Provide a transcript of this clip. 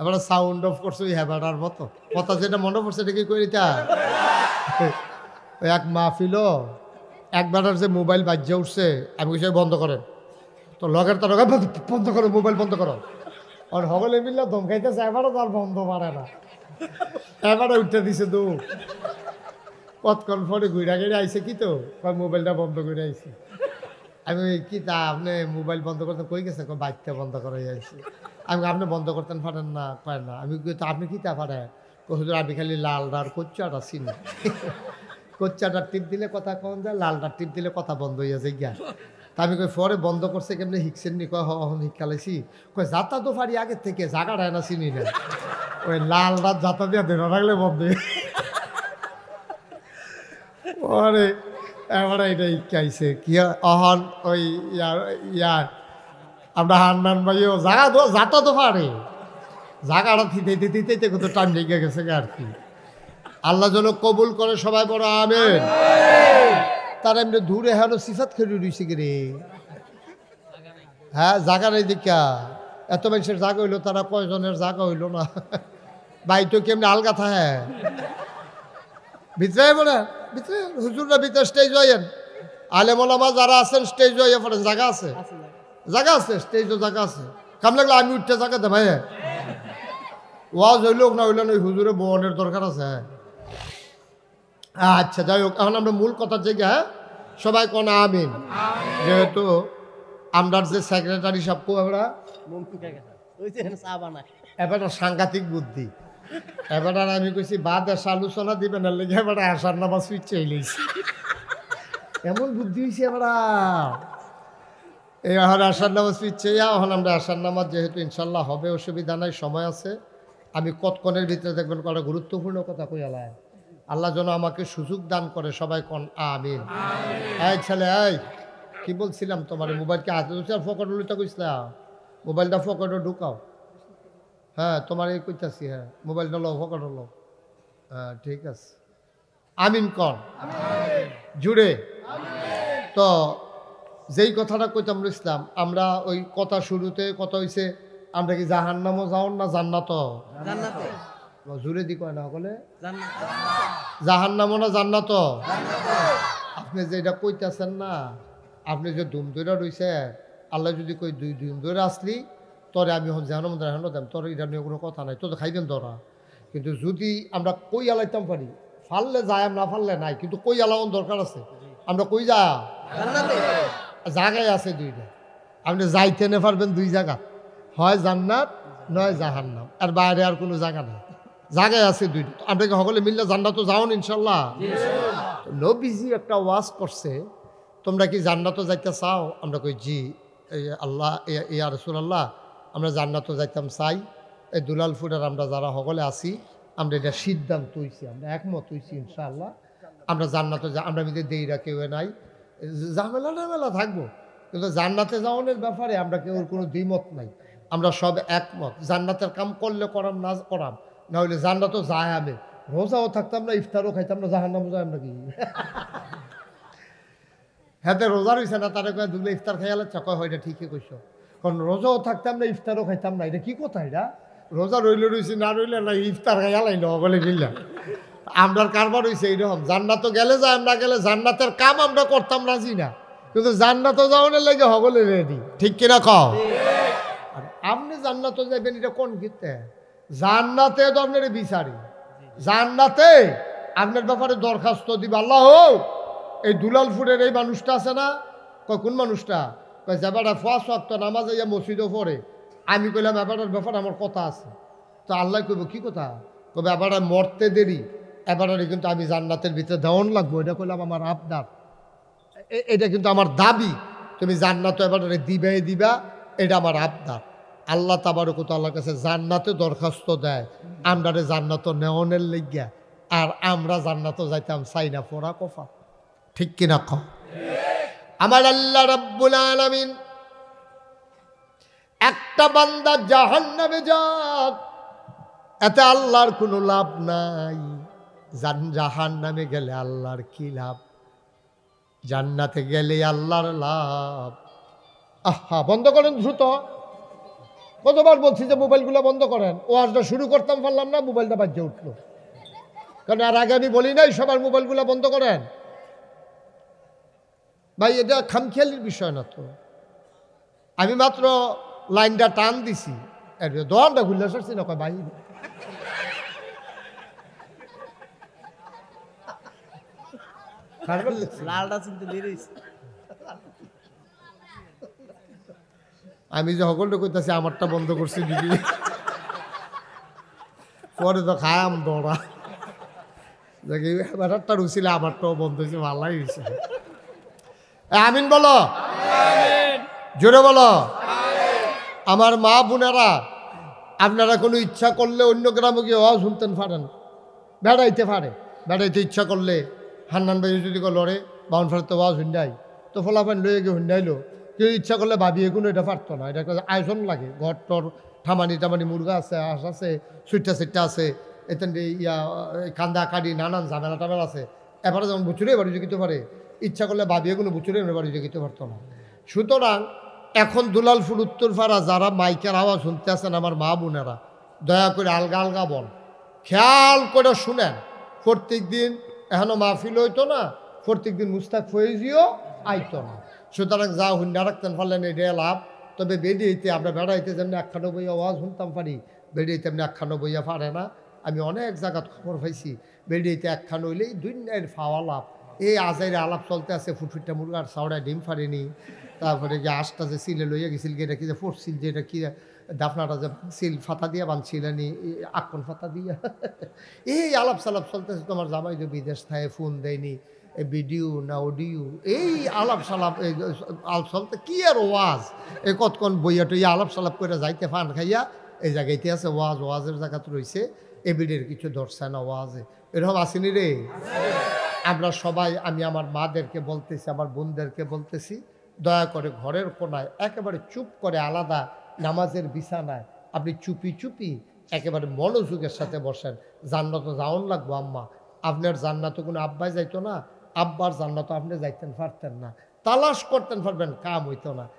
এবার sound of করছ ওই হ্যাবাটার মতো। কথা যেটা মনে পড়ছে, এটা কি করি তা এক মাহফিল একবার যে মোবাইল বাজ্যে উঠছে, আমি কিছু বন্ধ করেন। তো লগের তার বন্ধ করো, মোবাইল বন্ধ করো। আর হগলে মিললে ধমকাইতেছে এবারও তার বন্ধ পারে না। এবারে উঠতে দিছে তো কতক্ষণ পরে ঘুরা গেড়ে আইছে কি তো? মোবাইলটা বন্ধ করে আইছে। আমি কি তা আপনি মোবাইল বন্ধ করতে কই গেছে বাইকটা বন্ধ করে আইছি আমি আপনি বন্ধ করতেন পারেন না পারেন না। আমি তা আপনি কি তা পারে হুজুর, আমি খালি লাল আর কোচ্চাটা চিনি। কোচ্চাটার টিপ দিলে কথা কম যায় লালটার টিপ দিলে কথা বন্ধ হয়ে যায় গিয়া। তা আমি কই পরে বন্ধ করছে কেমনি হিকসেন নি? কয় হন হিকালাইছি। কয় যাতা তো পারি আগের থেকে জাগাটায় না চিনি না। ওই লাল রাত যাতা দিয়া ধরে রাখলে বন্ধ ওরে এবারে এটা ইকাইছে কি অহন ওই ইয়ার ইয়ার আমরা হান্নান ভাইও তো যাতা তো পারে জাগাটা থিতে থিতে থিতে কত টাইম লেগে গেছে আর কি। আল্লাহ যেন কবুল করে সবাই বড়, আমেন। তার এমনি দূরে হেন সিফাত খেলে রইছে কি রে হ্যাঁ জাগা নেই দেখা এত মানুষের জাগা হইল তারা কয়জনের জাগা হইল না। ভাই তো কেমনি আলগা থাকে ভিতরে বলে। ভিতরে হুজুররা ভিতরে স্টেজ হইয়েন আলেমলামা যারা আছেন স্টেজ হইয়ে পড়েন জায়গা আছে? জায়গা। আছে স্টেজও জায়গা আছে। কাম লাগলে আমি উঠতে জায়গাতে ভাই। ওয়াজ হইল না হইল ওই হুজুরে বনের দরকার আছে হ্যাঁ। আচ্ছা যাই হোক এখন আমরা মূল কথার জায়গা হ্যাঁ? সবাই কোন আমিন? যেহেতু আমরা? যে সেক্রেটারি সব আমরা এবার সাংঘাতিক বুদ্ধি। এবার আর আমি কইছি বাদ এসে আলোচনা দিবেন না লেগে এবার আসার নামাজ সুইচ লইছি। এমন বুদ্ধি হয়েছে এবার এই এখন আসার নামাজ সুইচ এখন আমরা আসার নামাজ যেহেতু ইনশাল্লাহ হবে অসুবিধা নাই সময় আছে। আমি কতক্ষণের ভিতরে দেখবেন কটা গুরুত্বপূর্ণ কথা কইয়ালায় আল্লাহ যেন আমাকে সুযোগ দান করে সবাই কন আমিন। এই ছেলে এই কি বলছিলাম তোমার মোবাইলকে হাতে আর ফকট লুটা কইছিলাম। মোবাইলটা ফকটে ঢুকাও। হ্যাঁ তোমার এই কইতাছি হ্যাঁ মোবাইলটা লো ফকট লো হ্যাঁ ঠিক আছে। আমিন কর জুড়ে। তো যেই কথাটা কইতাম ইসলাম আমরা ওই কথা শুরুতে কথা হইছে আমরা কি জাহান্নামও যাওন না জান্নাত। জুড়ে দি কয় না সকলে জাহান্নামও না জান্নাত আপনি যেটা কইতাছেন না আপনি যে দুম দৈরা রইছে আল্লাহ যদি কই দুই দুম দৈরা আসলি তরে আমি হন জাহান্ন মন্দির হানো দাম তোর এটা নিয়ে কোনো কথা নাই। তোর খাইবেন ধরা কিন্তু যদি আমরা কই আলাইতাম পারি ফাললে যায় না ফাললে নাই কিন্তু কই আলাওন দরকার আছে? আমরা কই যা? জায়গায় আছে দুইটা। আপনি যাইতে নে পারবেন দুই জায়গা। হয় জান্নাত নয় জাহান্নাম। আর বাইরে আর কোনো জায়গা নেই। জায়গায় আছে দুইটা। তো আমরা কি সকলে মিললে জান্নাত তো যাও ইনশাল্লাহ তো নবীজি একটা ওয়াজ করছে তোমরা কি জান্নাত যাইতে চাও? আমরা কই জি আল্লাহ ইয়া রসুল আল্লাহ আমরা জান্নাত যাইতাম, চাই। এই দুলালপুরের আমরা যারা সকলে আছি, আমরা এটা সিদ্ধান্ত হইছি, আমরা একমত হইছি, ইনশাআল্লাহ। আমরা জান্নাতে আমরা মিলে দেইরা কেউ নাই। ঝামেলা টামেলা থাকব, কিন্তু জান্নাতে যাওয়ানোর ব্যাপারে আমরা কেউ কোনো দ্বিমত নাই। আমরা সব একমত, জান্নাতের কাম করলে করাম, না করাম। না হইলে জান্নাতও যায় আমি। রোজাও থাকতাম না, ইফতারও খাইতাম না, জাহান্নামও যায় আমরা কি হ্যাঁ রোজা রয়েছে না, তারা দুলে ইফতার খাইয়ালে চকয় হয় এটা ঠিকই কইস কারণ রোজাও থাকতাম না, ইফতারও খাইতাম না। এটা কি কথা এটা? রোজা রইলে রয়েছে না রইলে না ইফতার খাইয়ালাই না বলে মিললাম আমরার কারবার হয়েছে এইরকম। জান্নাত গেলে যায় আমরা গেলে জান্নাতের কাম আমরা করতাম, রাজি না। কিন্তু জান্নাত যাওয়ানোর লাগে হগলে রেডি। ঠিক কিনা কও? আর আপনি জান্নাত যাবেন এটা কোন গীতে জান্নাতে তো আপনার বিচারি। জান্নাতে আপনার ব্যাপারে দরখাস্ত দিবে। আল্লাহ, এই দুলালপুরের এই মানুষটা আছে না? কোন মানুষটা? যাবাটা ফাঁস ওয়াক্ত নামাজে ইয়া মসজিদও পড়ে। আমি কইলাম এবারের ব্যাপারে আমার কথা আছে। তো আল্লাহ কইব, কি কথা? কবে এবারে মরতে দেরি। এবারে কিন্তু আমি জান্নাতের ভিতরে দেওয়ান লাগবো। এটা কইলাম আমার আবদার। এটা কিন্তু আমার দাবি। তুমি জান্নাত এবারে দিবে দিবা, এটা আমার আবদার। আল্লাহ তাবারকত আল্লাহর কাছে জান্নাতে দরখাস্ত দেয় আমরা জান্নাত নেওয়ানের লেগিয়া। আর আমরা জান্নাত যাইতাম চাই না পড়া কফা ঠিক কিনা ক আমার আল্লাহ রাব্বুল আলামিন একটা বান্দা জাহান্নামে যাক, এতে আল্লাহর কোনো লাভ নাই। জান জাহান নামে গেলে আল্লাহর কি লাভ? জান্নাতে গেলে আল্লাহর লাভ। আহা, বন্ধ করেন দ্রুত। কতবার বলছি যে মোবাইলগুলো বন্ধ করেন? ওয়াজটা শুরু করতাম, পারলাম না, মোবাইলটা বাজ্যে উঠল। কারণ আর আগে আমি বলি নাই সবার মোবাইলগুলো বন্ধ করেন। ভাই এটা খামখেয়ালির বিষয় না তো। আমি মাত্র লাইনটা টান দিছি। দোয়ানটা খুললে সরছি না কয় ভাই। আমি যে সকলটা করতেছি আমারটা বন্ধ করছি দিদি। পরে তো খায়াম দৌড়া। দেখি ব্যাটারটা রুছিলে আমারটাও বন্ধ হয়েছে ভালাই হয়েছে আমিন বলো। জোরে বলো। আমার মা বোনেরা, আপনারা কোনো ইচ্ছা করলে অন্য গ্রামে গিয়ে আওয়াজ শুনতেন পারেন বেড়াইতে পারে বেড়াইতে ইচ্ছা করলে হান্নান ভাই যদি লড়ে, বাউন ফাড়তে আওয়াজ হুন্ডাই তো ফলাফান লয়ে গিয়ে হুন্ডাইলো কেউ ইচ্ছা করলে ভাবিয়ে কোনো এটা পারতো না। এটা আয়োজন লাগে। ঘর, টর, ঠামানি টামানি, মুরগা আছে, হাঁস আছে সুইটা সুইটা আছে, এতেন ইয়া, কান্দা কাটি নানান ঝামেলা টামেলা আছে। এবারে যেমন বুচুরে বাড়ি জুগিতে পারে ইচ্ছা করলে ভাবিয়ে কোনো বুচুরে বাড়ি জুগিতে পারতো না। সুতরাং এখন দুলালপুর উত্তরপাড়া যারা মাইকের আওয়াজ শুনতে আছেন আমার মা বোনেরা, দয়া করে আলগা আলগা বল। খেয়াল করে শুনেন, প্রত্যেক দিন এখনও মাহফিল হইতো না, প্রত্যেক দিন মুস্তাক ফয়েজিও আইতো না। সুতরাং যা হুন্ডা রাখতেন পারলেন এটা লাভ। তবে বেরিয়েতে আমরা বেড়াইতে যেমনি একখানো বইয়া আওয়াজ শুনতাম পারি বেরিয়েতে এমনি একখানো বইয়া পারে না। আমি অনেক জায়গাত খবর পাইছি বেরিয়েতে একখান হইলেই দুই ফাওয়া লাভ। এই আজাইরে আলাপ চলতে আছে, ফুটফুটটা মুরগার চাউড়ায় ডিম ফারেনি তারপরে যে আশটা যে সিলে লইয়া গেছিল এটা কি যে ফোরছিল যে এটা কি দাফনাটা যে সিল ফাতা দিয়া বানছিলেনি আকন ফাতা দিয়া। এই আলাপ সালাপ চলতেছে, তোমার জামাই যে বিদেশ থাকে ফোন দেয়নি এ ভিডিও না অডিও, এই আলাপ সালাপ আলাপ চলতে কি আর ওয়াজ? এ কতক্ষণ বইয়া টইয়া আলাপ সালাপ করে যাইতে ফান খাইয়া, এই জায়গাইতে আছে, ওয়াজ, ওয়াজের জায়গাতে রয়েছে এবিডের কিছু ধরছে না ওয়াজে। এরকম আসেনি রে? আমরা সবাই, আমি আমার মাদেরকে বলতেছি, আমার বোনদেরকে বলতেছি, দয়া করে ঘরের কোনায় একেবারে চুপ করে আলাদা নামাজের বিছানায় আপনি চুপি চুপি একেবারে মনোযোগের সাথে বসেন। জান্নাত যাওন লাগবো আম্মা। আপনার জান্নাত কোনো আব্বাই যাইতো না, আব্বার জান্নাত আপনি যাইতেন, পারতেন না। তালাশ করতেন, পারবেন, কাম হইতো না।